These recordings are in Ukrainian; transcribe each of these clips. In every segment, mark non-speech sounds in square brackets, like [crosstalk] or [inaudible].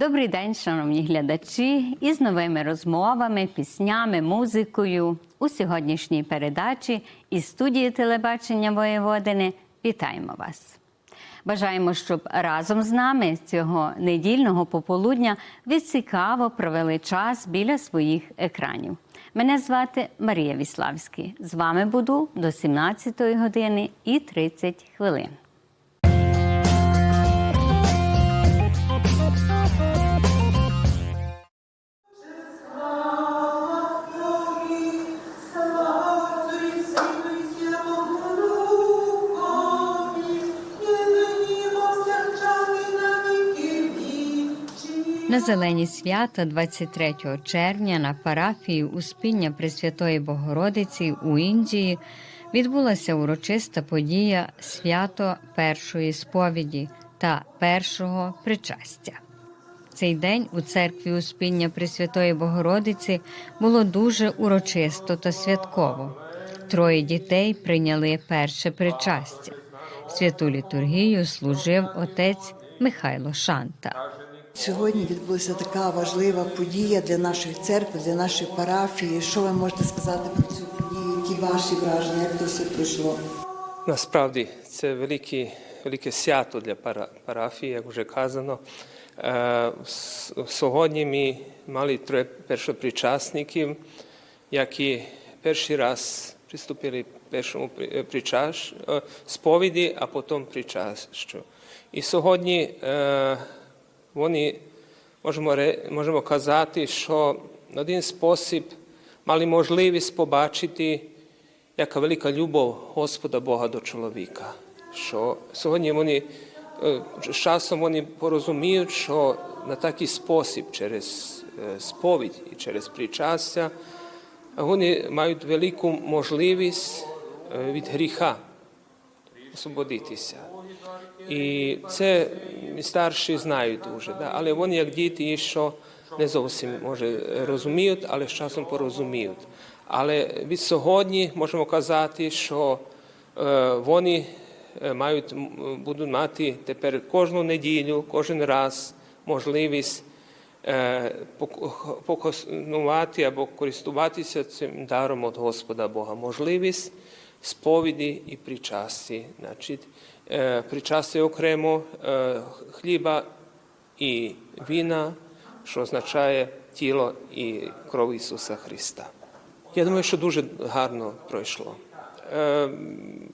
Добрий день, шановні глядачі, із новими розмовами, піснями, музикою у сьогоднішній передачі із студії телебачення Воєводини вітаємо вас. Бажаємо, щоб разом з нами цього недільного пополудня ви цікаво провели час біля своїх екранів. Мене звати Марія Віславський. З вами буду до 17 години і 30 хвилин. На зелені свята 23 червня на парафії Успіння Пресвятої Богородиці у Індії відбулася урочиста подія свято першої сповіді та першого причастя. Цей день у церкві Успіння Пресвятої Богородиці було дуже урочисто та святково. Троє дітей прийняли перше причастя. Святу літургію служив отець Михайло Шанта. Сьогодні відбулася така важлива подія для нашої церкви, для нашої парафії. Що ви можете сказати про цю подію? Які ваші враження, як то все пройшло? Насправді це велике, велике свято для пара- парафії, як вже казано. Е, Сьогодні ми мали троє першопричасників, які перший раз приступили першому при- причаш, е, сповіді, а потім причащу. І сьогодні е, вони, можемо, можемо казати, що один спосіб мали можливість побачити яка велика любов Господа Бога до чоловіка. Що сьогодні вони е, часом вони порозуміють, що на такий спосіб, через е, сповідь і через причастя, вони мають велику можливість е, від гріха освободитися. І це старші знають дуже, да? але вони, як діти, що не зовсім може розуміють, але з часом порозуміють. Але від сьогодні можемо казати, що е, вони е, мають, будуть мати тепер кожну неділю, кожен раз можливість е, пок- покоснувати або користуватися цим даром від Господа Бога. Можливість сповіді і причасті. Значить, е, окремо е, хліба і віна, що означає тіло і кров Ісуса Христа. Я думаю, що дуже гарно пройшло. Е,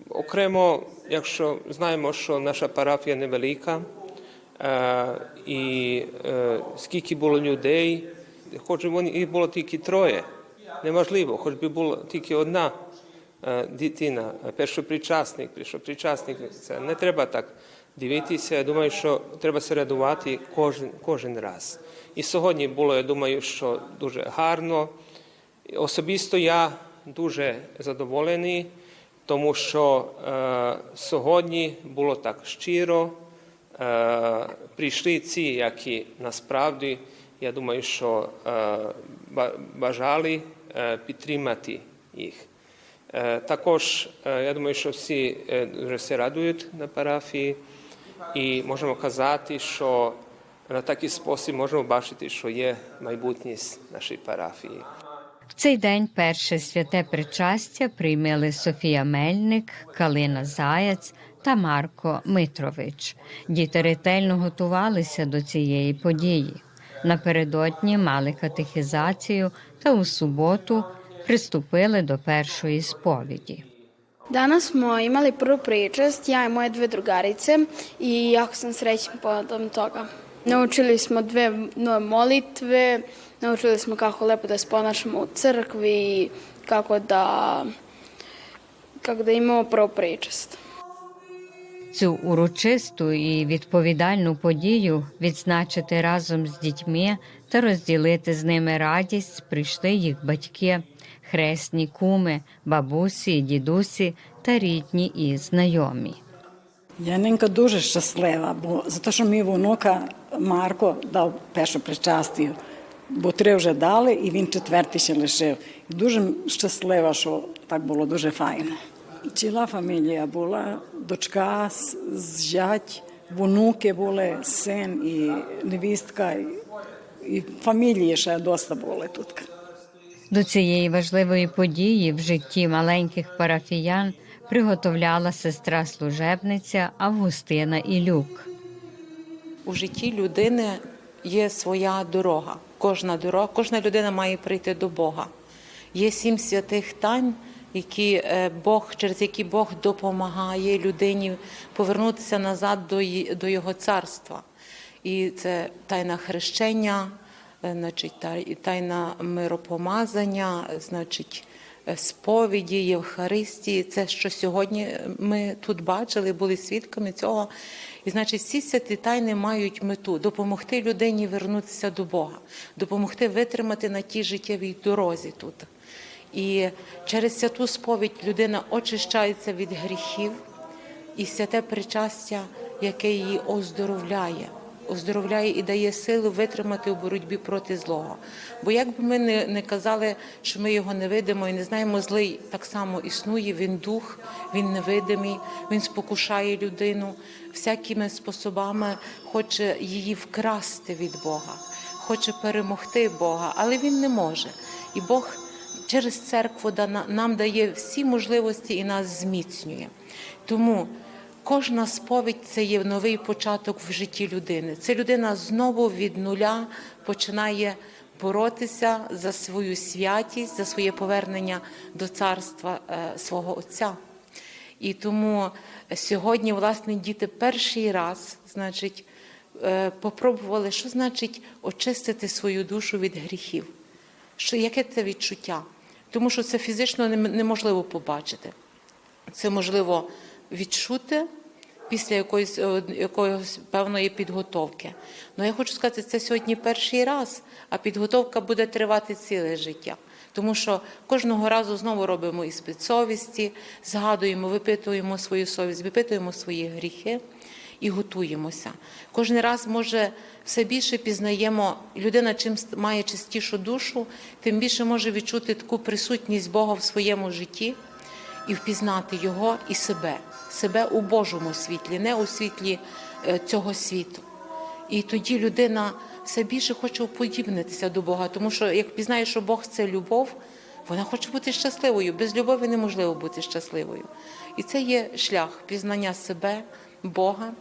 окремо, якщо знаємо, що наша парафія невелика, і скільки було людей, хоч їх було тільки троє, неможливо, хоч би була тільки одна дитина, першопричасник, першопричасник, це не треба так дивитися. Я думаю, що треба се радувати кожен, кожен раз. І сьогодні було, я думаю, що дуже гарно. Особисто я дуже задоволений, тому що е, сьогодні було так щиро. Е, прийшли ці, які насправді, я думаю, що е, бажали е, підтримати їх. Е, також е, я думаю, що всі е, дуже се радують на парафії, і можемо казати, що на такий спосіб можемо бачити, що є майбутність нашої парафії. В цей день перше святе причастя приймали Софія Мельник, Калина Заяць та Марко Митрович. Діти ретельно готувалися до цієї події. Напередодні мали катехізацію та у суботу приступили до першої сповіді. Danas smo imali prvu pričast, ja i moje dve drugarice i jako sam srećna povodom toga. Naučili smo dve nove molitve, naučili smo kako lepo da se ponašamo u crkvi i kako da, kako da imamo prvu pričast. Цю урочисту і відповідальну подію відзначити разом з дітьми та розділити з ними радість прийшли їх батьки, хресні куми, бабусі, дідусі та рідні і знайомі. Яненька дуже щаслива, бо за те, що мій внука Марко дав першу причастію, бо три вже дали, і він четвертий ще лишив. Дуже щаслива, що так було дуже файно. Ціла фамілія була, дочка, зять, внуки були, син і невістка, і, і фамілії ще доста були тут. До цієї важливої події в житті маленьких парафіян приготовляла сестра служебниця Августина Ілюк. у житті людини є своя дорога. Кожна дорога, кожна людина має прийти до Бога. Є сім святих тайн, які е, Бог, через які Бог допомагає людині повернутися назад до, Його царства. І це тайна хрещення, значить, тайна миропомазання, е, значить, е, сповіді, Євхаристії. Це що сьогодні ми тут бачили, були свідками цього. І значить, всі святі тайни мають мету допомогти людині вернутися до Бога, допомогти витримати на тій життєвій дорозі тут. І через святу сповідь людина очищається від гріхів, і святе причастя, яке її оздоровляє, оздоровляє і дає силу витримати у боротьбі проти злого. Бо як би ми не, не казали, що ми його не видимо і не знаємо, злий так само існує, він дух, він невидимий, він спокушає людину, всякими способами хоче її вкрасти від Бога, хоче перемогти Бога, але він не може. І Бог через церкву нам дає всі можливості і нас зміцнює. Тому кожна сповідь це є новий початок в житті людини. Це людина знову від нуля починає боротися за свою святість, за своє повернення до царства е, свого Отця. І тому сьогодні, власне, діти перший раз, значить, е, попробували, що значить очистити свою душу від гріхів. Що яке це відчуття? Тому що це фізично неможливо побачити. Це можливо відчути після якоїсь, е, якоїсь певної підготовки. Ну я хочу сказати, це сьогодні перший раз, а підготовка буде тривати ціле життя. Тому що кожного разу знову робимо іспит совісті, згадуємо, випитуємо свою совість, випитуємо свої гріхи і готуємося. Кожен раз може все більше пізнаємо людина, чим має чистішу душу, тим більше може відчути таку присутність Бога в своєму житті і впізнати його і себе, себе у Божому світлі, не у світлі е, цього світу. І тоді людина все більше хоче уподібнитися до Бога, тому що як пізнає, що Бог це любов, вона хоче бути щасливою. Без любові неможливо бути щасливою. І це є шлях пізнання себе, Бога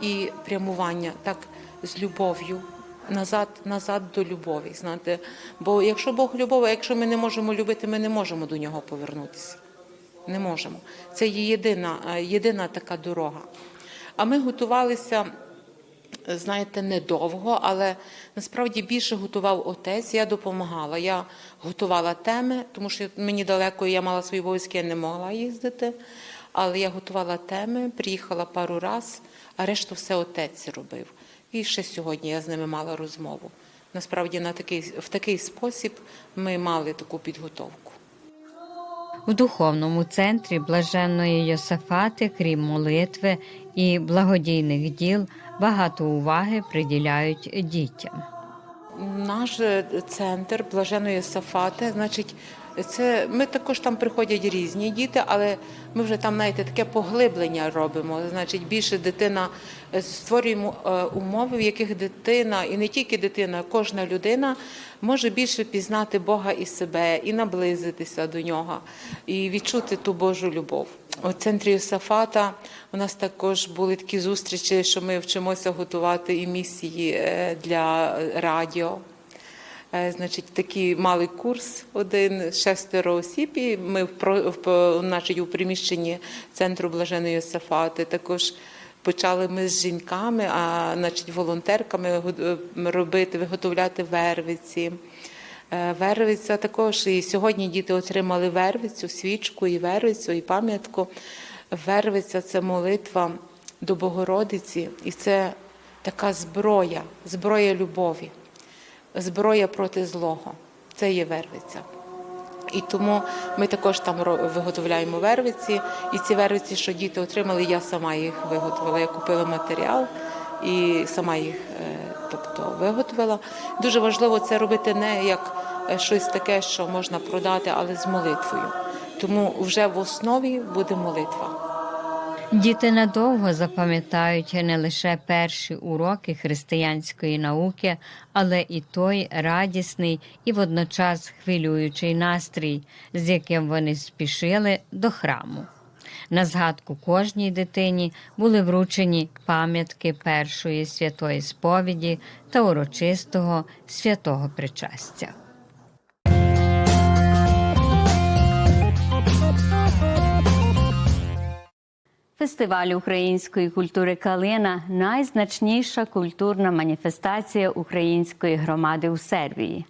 і прямування так з любов'ю. Назад, назад до любові, знаєте. Бо якщо Бог любов, а якщо ми не можемо любити, ми не можемо до нього повернутися. Не можемо. Це є єдина, е, єдина така дорога. А ми готувалися знаєте, недовго, але насправді більше готував отець. Я допомагала. Я готувала теми, тому що мені далеко я мала свої обов'язки, я не могла їздити. Але я готувала теми, приїхала пару раз, а решту все отець робив. І ще сьогодні я з ними мала розмову. Насправді, на такий, в такий спосіб ми мали таку підготовку. У духовному центрі блаженної Йосафати, крім молитви і благодійних діл, багато уваги приділяють дітям. Наш е, центр блаженої Сафати, значить, це ми також там приходять різні діти, але ми вже там знаєте, таке поглиблення робимо. Значить, більше дитина е, створюємо е, умови, в яких дитина, і не тільки дитина, кожна людина може більше пізнати Бога і себе, і наблизитися до нього, і відчути ту Божу любов. У центрі Йосафата у нас також були такі зустрічі, що ми вчимося готувати і місії е, для радіо. Е, Значить, такий малий курс, один шестеро осіб. І ми в, в, по- значить, у приміщенні центру Блаженої Йосафати також почали ми з жінками, а значить, волонтерками е, робити, виготовляти вервиці. Е, Вервиця також і сьогодні діти отримали вервицю, свічку і вервицю, і пам'ятку. Вервиця це молитва до Богородиці, і це така зброя, зброя любові, зброя проти злого. Це є вервиця. І тому ми також там виготовляємо вервиці. І ці вервиці, що діти отримали, я сама їх виготовила. Я купила матеріал і сама їх е, тобто, виготовила. Дуже важливо це робити не як е, щось таке, що можна продати, але з молитвою. Тому вже в основі буде молитва. Діти надовго запам'ятають не лише перші уроки християнської науки, але і той радісний і водночас хвилюючий настрій, з яким вони спішили до храму. На згадку кожній дитині були вручені пам'ятки першої святої сповіді та урочистого святого причастя. Фестиваль української культури Калина найзначніша культурна маніфестація української громади у Сербії.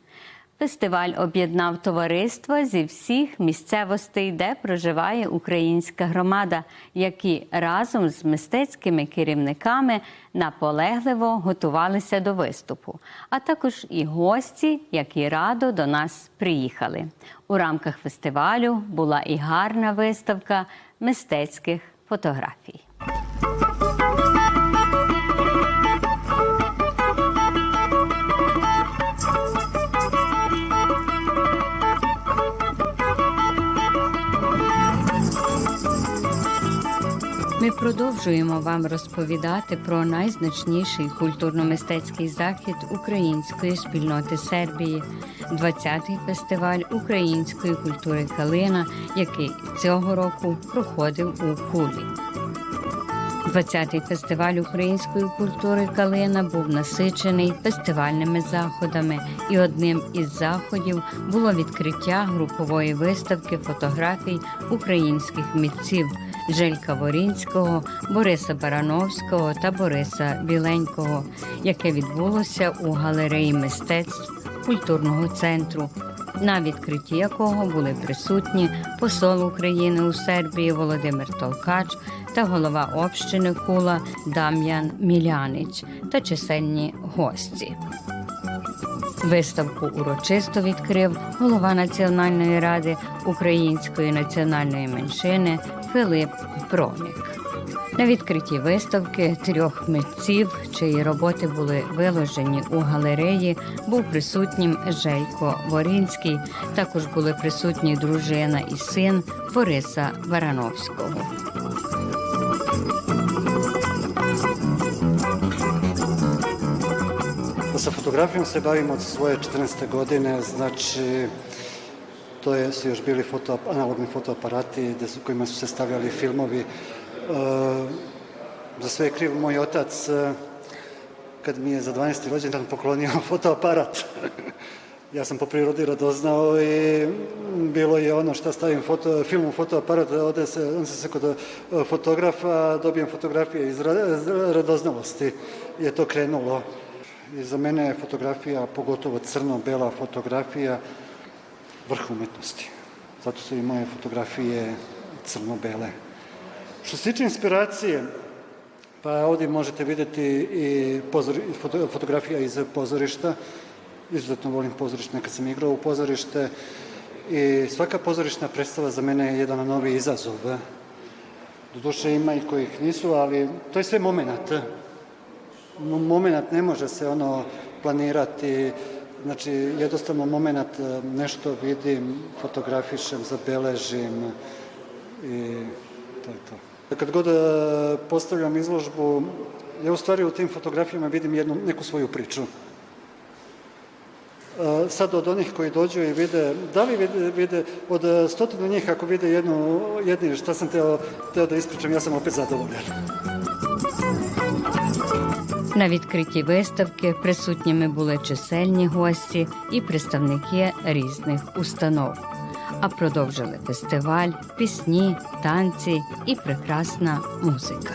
Фестиваль об'єднав товариства зі всіх місцевостей, де проживає українська громада, які разом з мистецькими керівниками наполегливо готувалися до виступу, а також і гості, які радо до нас приїхали. У рамках фестивалю була і гарна виставка мистецьких фотографій. Ми продовжуємо вам розповідати про найзначніший культурно-мистецький захід української спільноти Сербії, 20-й фестиваль української культури Калина, який цього року проходив у Кулі. 20-й фестиваль української культури Калина був насичений фестивальними заходами, і одним із заходів було відкриття групової виставки фотографій українських митців Желька Ворінського, Бориса Барановського та Бориса Біленького, яке відбулося у галереї мистецтв культурного центру. На відкритті якого були присутні посол України у Сербії Володимир Толкач та голова общини Кула Дам'ян Мілянич та чисельні гості. Виставку урочисто відкрив голова Національної ради української національної меншини Филип Бронік. На відкритті виставки трьох митців, чиї роботи були виложені у галереї, був присутнім Жейко Ворінський. Також були присутні дружина і син Бориса Барановського. Sa fotografijom se bavim od svoje 14. godine, znači to je, su još bili foto, analogni fotoaparati gde su, kojima su se stavljali filmovi. E, za sve je kriv moj otac e, kad mi je za 12. rođendan poklonio [laughs] fotoaparat. ja sam po prirodi radoznao i bilo je ono šta stavim foto, film u fotoaparat, ode se, on se se kod e, fotografa, dobijem fotografije iz ra- iz radoznalosti je to krenulo. I za mene je fotografija, pogotovo crno-bela fotografija, vrh umetnosti. Zato su i moje fotografije crno-bele. Što se tiče inspiracije, pa ovdje možete vidjeti i pozori, foto, fotografija iz pozorišta. Izuzetno volim pozorište, nekad sam igrao u pozorište i svaka pozorišna predstava za mene je jedan novi izazov. Doduše ima i kojih nisu, ali to je sve moment. Moment ne može se ono planirati, znači jednostavno moment nešto vidim, fotografišem, zabeležim i to je to. Kad god e, postavljam izložbu, ja u stvari u tim fotografijama vidim jednu, neku svoju priču. E, Sad od onih koji dođu i vide, da li vide, vide od e, stotinu njih ako vide jednu, jedni šta sam teo, teo da ispričam, ja sam opet zadovoljan. На відкритті виставки присутніми були чисельні гості і представники різних установ. А продовжили фестиваль, пісні, танці і прекрасна музика.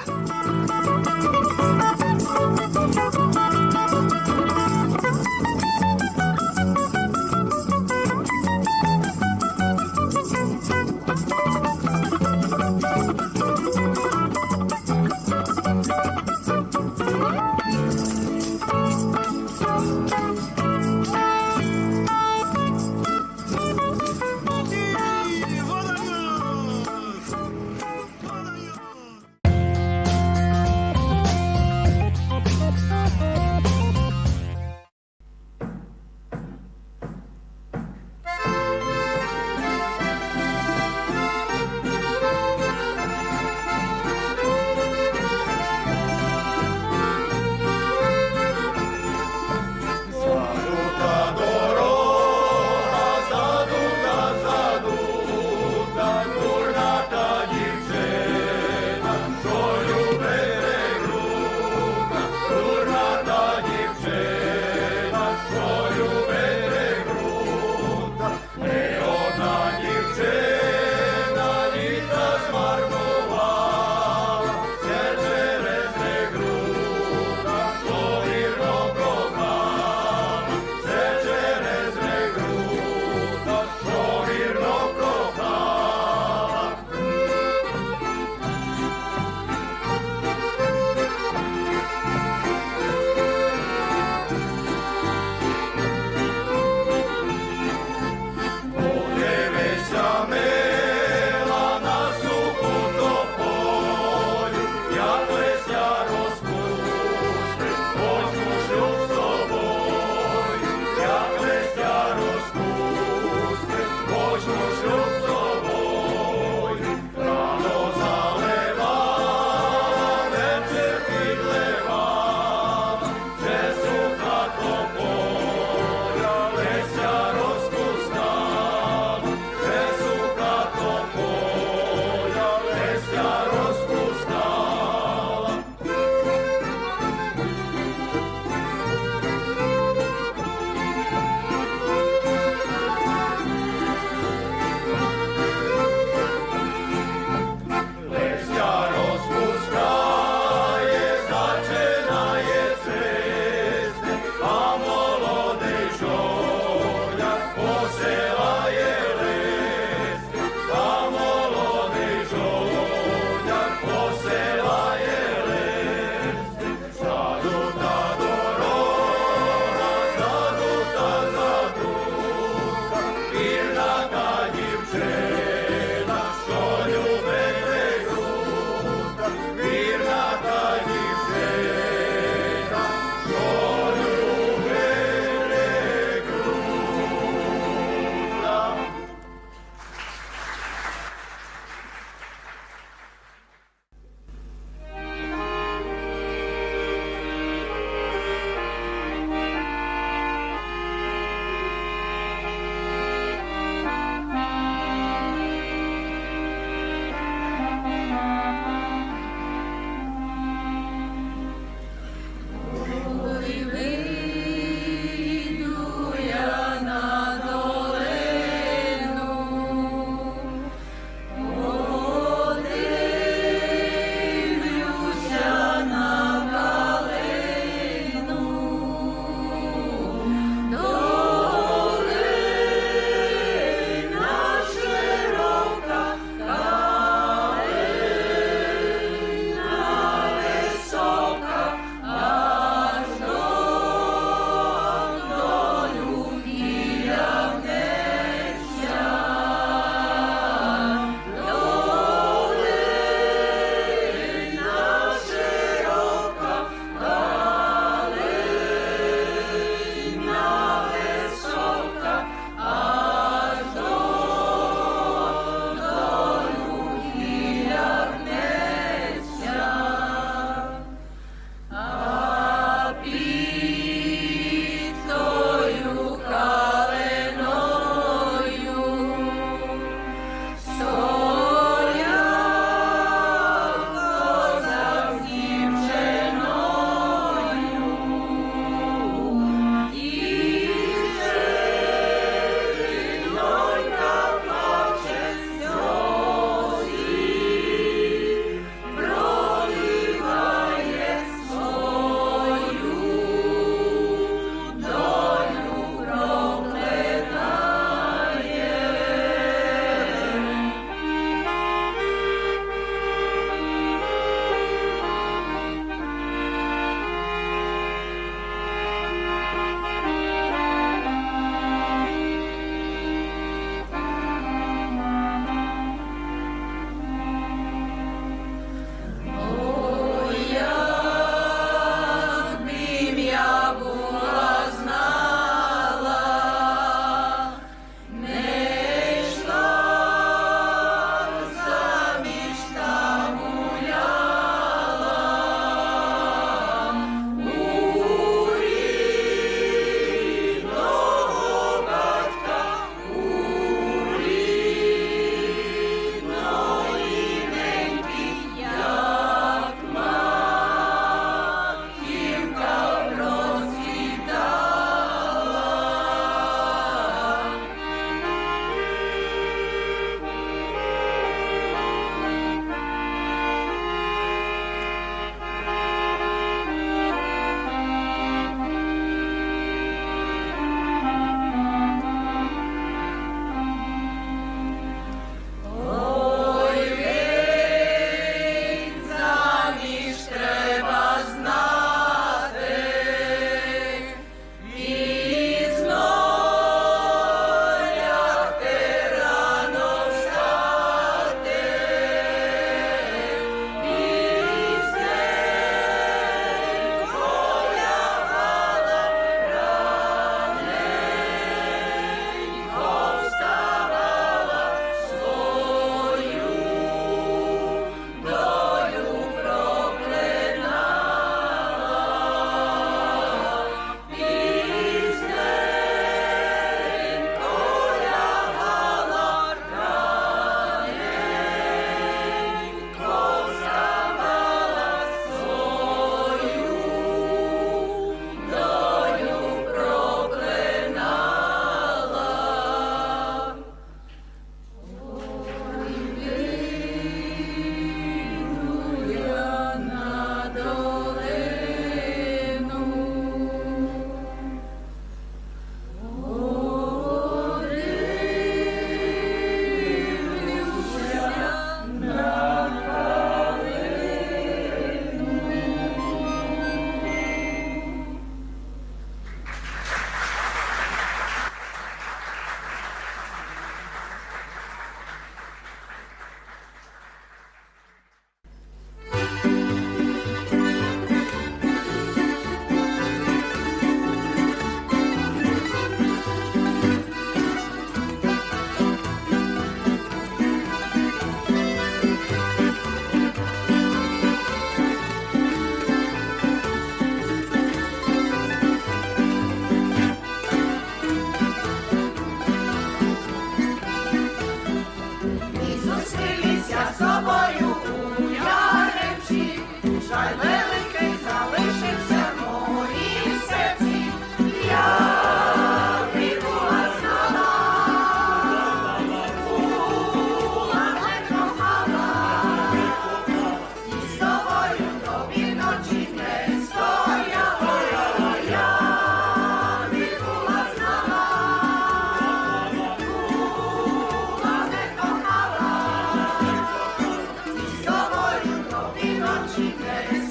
she.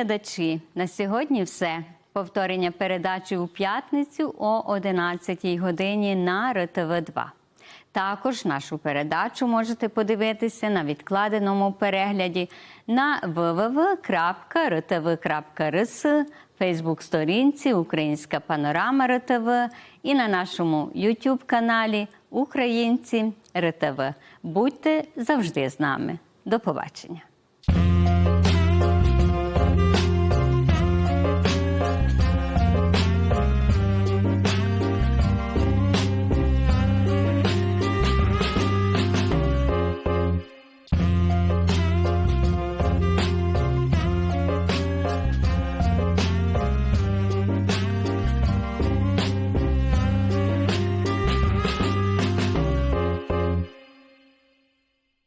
Глядачі, на сьогодні все. Повторення передачі у п'ятницю о 11 годині на РТВ-2. Також нашу передачу можете подивитися на відкладеному перегляді на www.rtv.rs, Фейсбук-сторінці Українська панорама РТВ і на нашому YouTube каналі Українці РТВ. Будьте завжди з нами. До побачення.